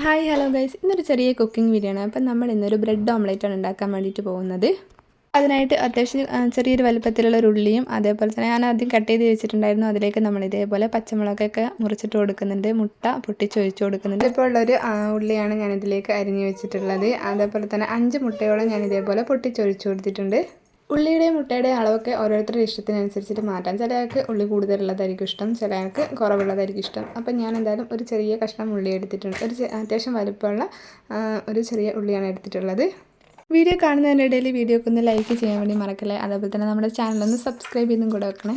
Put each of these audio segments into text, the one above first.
Hi hello guys ഇന്നൊരു ചെറിയ cooking video ആണ്. അപ്പം നമ്മൾ ഇന്നൊരു ബ്രെഡ് ഓംലേറ്റ് ആണ് ഉണ്ടാക്കാൻ വേണ്ടിയിട്ട് പോകുന്നത്. അതിനായിട്ട് അത്യാവശ്യം ചെറിയൊരു വലുപ്പത്തിലുള്ള ഒരു ഉള്ളിയും അതേപോലെ തന്നെ ഞാൻ ആദ്യം കട്ട് ചെയ്ത് വെച്ചിട്ടുണ്ടായിരുന്നു. അതിലേക്ക് നമ്മൾ ഇതേപോലെ പച്ചമുളകൊക്കെ മുറിച്ചിട്ട് കൊടുക്കുന്നുണ്ട്. മുട്ട പൊട്ടിച്ചൊഴിച്ച് കൊടുക്കുന്നുണ്ട്. ഇപ്പോൾ ഉള്ളൊരു ഉള്ളിയാണ് ഞാൻ ഇതിലേക്ക് അരിഞ്ഞ് വെച്ചിട്ടുള്ളത്. അതേപോലെ തന്നെ അഞ്ച് മുട്ടയോളം ഞാൻ ഇതേപോലെ പൊട്ടിച്ചൊഴിച്ച് കൊടുത്തിട്ടുണ്ട്. ഉള്ളിയുടെയും മുട്ടയുടെയും അളവൊക്കെ ഓരോരുത്തരുടെ ഇഷ്ടത്തിനനുസരിച്ചിട്ട് മാറ്റാം. ചിലർക്ക് ഉള്ളി കൂടുതലുള്ളതായിരിക്കും ഇഷ്ടം ചിലർക്ക് കുറവുള്ളതായിരിക്കും ഇഷ്ടം. അപ്പം ഞാൻ എന്തായാലും ഒരു ചെറിയ കഷ്ണം ഉള്ളി എടുത്തിട്ടുണ്ട്. ഒരു അത്യാവശ്യം വലുപ്പമുള്ള ഒരു ചെറിയ ഉള്ളിയാണ് എടുത്തിട്ടുള്ളത്. വീഡിയോ കാണുന്നതിന്റെ ഇടയിൽ വീഡിയോക്കൊന്ന് ലൈക്ക് ചെയ്യാൻ വേണ്ടി മറക്കല്ലേ? അതേപോലെ തന്നെ നമ്മുടെ ചാനലൊന്ന് സബ്സ്ക്രൈബ് ചെയ്തും കൂടെ വെക്കണേ.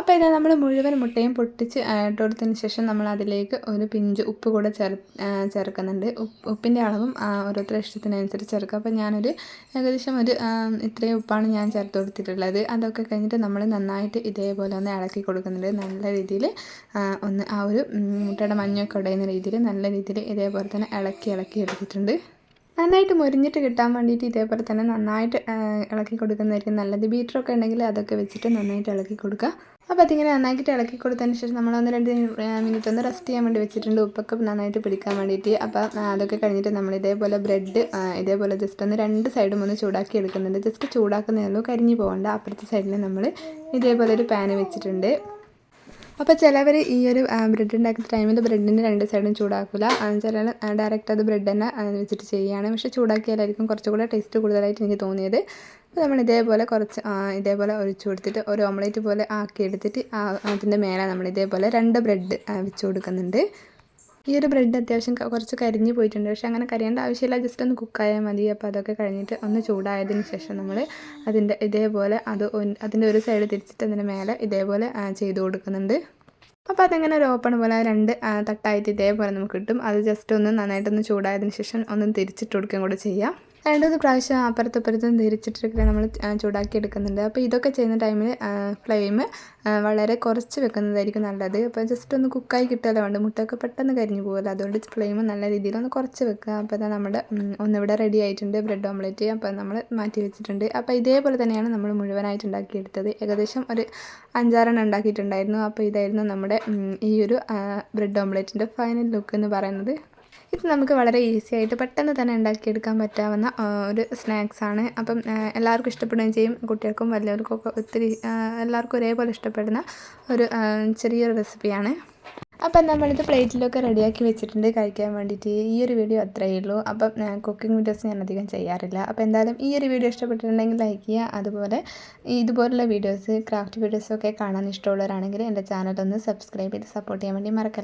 അപ്പോൾ ഇതാ നമ്മൾ മുഴുവൻ മുട്ടയും പൊട്ടിച്ച് ഇട്ടുകൊടുത്തതിന് ഇട്ട് കൊടുത്തതിന് ശേഷം നമ്മൾ അതിലേക്ക് ഒരു പിഞ്ച് ഉപ്പ് കൂടെ ചേർ ചേർക്കുന്നുണ്ട്. ഉപ്പ് ഉപ്പിന്റെ അളവും ഓരോരുത്തരുടെ ഇഷ്ടത്തിനനുസരിച്ച് ചേർക്കുക. അപ്പോൾ ഞാനൊരു ഏകദേശം ഒരു ഇത്രയും ഉപ്പാണ് ഞാൻ ചേർത്ത് കൊടുത്തിട്ടുള്ളത്. അതൊക്കെ കഴിഞ്ഞിട്ട് നമ്മൾ നന്നായിട്ട് ഇതേപോലെ ഒന്ന് ഇളക്കി കൊടുക്കുന്നുണ്ട്. നല്ല രീതിയിൽ ഒന്ന് ആ ഒരു മുട്ടയുടെ മഞ്ഞൊക്കെ ഉടയുന്ന രീതിയിൽ നല്ല രീതിയിൽ ഇതേപോലെ തന്നെ ഇളക്കി ഇളക്കി എടുത്തിട്ടുണ്ട്. നന്നായിട്ട് മുരിഞ്ഞിട്ട് കിട്ടാൻ വേണ്ടിയിട്ട് ഇതേപോലെ തന്നെ നന്നായിട്ട് ഇളക്കി കൊടുക്കുന്നതായിരിക്കും നല്ലത്. ബീറ്ററൊക്കെ ഉണ്ടെങ്കിൽ അതൊക്കെ വെച്ചിട്ട് നന്നായിട്ട് ഇളക്കി കൊടുക്കുക. അപ്പോൾ അതിങ്ങനെ നന്നായിട്ട് ഇളക്കി കൊടുത്തതിന് ശേഷം നമ്മൾ ഒന്ന് രണ്ട് മിനിറ്റ് ഒന്ന് റെസ്റ്റ് ചെയ്യാൻ വേണ്ടി വെച്ചിട്ടുണ്ട്. ഉപ്പൊക്കെ നന്നായിട്ട് പിടിക്കാൻ വേണ്ടിയിട്ട്. അപ്പോൾ അതൊക്കെ കഴിഞ്ഞിട്ട് നമ്മൾ ഇതേപോലെ ബ്രെഡ് ഇതേപോലെ ജസ്റ്റ് ഒന്ന് രണ്ട് സൈഡും ഒന്ന് ചൂടാക്കി എടുക്കുന്നുണ്ട്. ജസ്റ്റ് ചൂടാക്കുന്നേ ഉള്ളൂ. കരിഞ്ഞു പോകണ്ട. അപ്പുറത്തെ സൈഡിൽ നമ്മൾ ഇതേപോലെ ഒരു പാന് വെച്ചിട്ടുണ്ട്. അപ്പോൾ ചിലവർ ഈ ഒരു ബ്രെഡ് ഉണ്ടാക്കുന്ന ടൈമിൽ ബ്രെഡിന്റെ രണ്ട് സൈഡും ചൂടാക്കില്ല ചിലർ ഡയറക്റ്റ് അത് ബ്രെഡ് തന്നെ വെച്ചിട്ട് ചെയ്യുകയാണ് പക്ഷേ ചൂടാക്കിയാലായിരിക്കും കുറച്ചുകൂടെ ടേസ്റ്റ് കൂടുതലായിട്ട് എനിക്ക് തോന്നിയത്. അപ്പോൾ നമ്മൾ ഇതേപോലെ കുറച്ച് ഇതേപോലെ ഒഴിച്ചു കൊടുത്തിട്ട് ഒരു ഓംലേറ്റ് പോലെ ആക്കി എടുത്തിട്ട് അതിന്റെ മേലെ നമ്മൾ ഇതേപോലെ രണ്ട് ബ്രെഡ് വെച്ച് കൊടുക്കുന്നുണ്ട്. ഈ ഒരു ബ്രെഡ് അത്യാവശ്യം കുറച്ച് കരിഞ്ഞ് പോയിട്ടുണ്ട്. പക്ഷേ അങ്ങനെ കരിയേണ്ട ആവശ്യമില്ല. ജസ്റ്റ് ഒന്ന് കുക്കായാൽ മതി. അപ്പോൾ അതൊക്കെ കഴിഞ്ഞിട്ട് ഒന്ന് ചൂടായതിന് ശേഷം നമ്മൾ അതിന്റെ ഇതേപോലെ അത് അതിന്റെ ഒരു സൈഡ് തിരിച്ചിട്ട് അതിന്റെ മേലെ ഇതേപോലെ ചെയ്ത് കൊടുക്കുന്നുണ്ട്. അപ്പോൾ അതിങ്ങനെ ഒരു ഓപ്പൺ പോലെ രണ്ട് തട്ടായിട്ട് ഇതേപോലെ നമുക്ക് കിട്ടും. അത് ജസ്റ്റ് ഒന്ന് നന്നായിട്ടൊന്ന് ചൂടായതിന് ശേഷം ഒന്ന് തിരിച്ചിട്ട് കൊടുക്കുകയും കൂടെ ചെയ്യാം. രണ്ടൂന്ന് പ്രാവശ്യം അപ്പുറത്തപ്പുറത്തും തിരിച്ചിട്ടൊക്കെ നമ്മൾ ചൂടാക്കി എടുക്കുന്നുണ്ട് അപ്പോൾ ഇതൊക്കെ ചെയ്യുന്ന ടൈമിൽ ഫ്ലെയിം വളരെ കുറച്ച് വെക്കുന്നതായിരിക്കും നല്ലത്. അപ്പോൾ ജസ്റ്റ് ഒന്ന് കുക്കായി കിട്ടുമല്ലോ വേണ്ട മുട്ടയൊക്കെ പെട്ടെന്ന് കരിഞ്ഞു പോകുമല്ലോ അതുകൊണ്ട് ഫ്ലെയിം നല്ല രീതിയിൽ ഒന്ന് കുറച്ച് വെക്കുക. അപ്പോൾ അതാ നമ്മുടെ ഒന്നിവിടെ റെഡി ആയിട്ടുണ്ട്. Bread omelette. അപ്പോൾ നമ്മൾ മാറ്റി വെച്ചിട്ടുണ്ട്. അപ്പോൾ ഇതേപോലെ തന്നെയാണ് നമ്മൾ മുഴുവനായിട്ട് ഉണ്ടാക്കിയെടുത്തത്. ഏകദേശം ഒരു അഞ്ചാറെണ്ണം ഉണ്ടാക്കിയിട്ടുണ്ടായിരുന്നു. അപ്പോൾ ഇതായിരുന്നു നമ്മുടെ ഈ ഒരു ബ്രെഡ് ഓംലെറ്റിന്റെ ഫൈനൽ ലുക്ക് എന്ന് പറയുന്നത്. ഇത് നമുക്ക് വളരെ ഈസി ആയിട്ട് പെട്ടെന്ന് തന്നെ ഉണ്ടാക്കിയെടുക്കാൻ പറ്റാവുന്ന ഒരു സ്നാക്സാണ് അപ്പം എല്ലാവർക്കും ഇഷ്ടപ്പെടുകയും ചെയ്യും. കുട്ടികൾക്കും വലിയവർക്കും ഒക്കെ ഒത്തിരി എല്ലാവർക്കും ഒരേപോലെ ഇഷ്ടപ്പെടുന്ന ഒരു ചെറിയൊരു റെസിപ്പിയാണ് അപ്പം നമ്മളിത് പ്ലേറ്റിലൊക്കെ റെഡിയാക്കി വെച്ചിട്ടുണ്ട് കഴിക്കാൻ വേണ്ടിയിട്ട്. ഈ ഒരു വീഡിയോ അത്രയേ ഉള്ളൂ. അപ്പം കുക്കിംഗ് വീഡിയോസ് ഞാൻ അധികം ചെയ്യാറില്ല. അപ്പോൾ എന്തായാലും ഈ ഒരു വീഡിയോ ഇഷ്ടപ്പെട്ടിട്ടുണ്ടെങ്കിൽ ലൈക്ക് ചെയ്യുക. അതുപോലെ ഇതുപോലുള്ള വീഡിയോസ് ക്രാഫ്റ്റ് വീഡിയോസൊക്കെ കാണാൻ ഇഷ്ടമുള്ളവരാണെങ്കിൽ എന്റെ ചാനൽ ഒന്ന് സബ്സ്ക്രൈബ് ചെയ്ത് സപ്പോർട്ട് ചെയ്യാൻ വേണ്ടി മറക്കല്ല.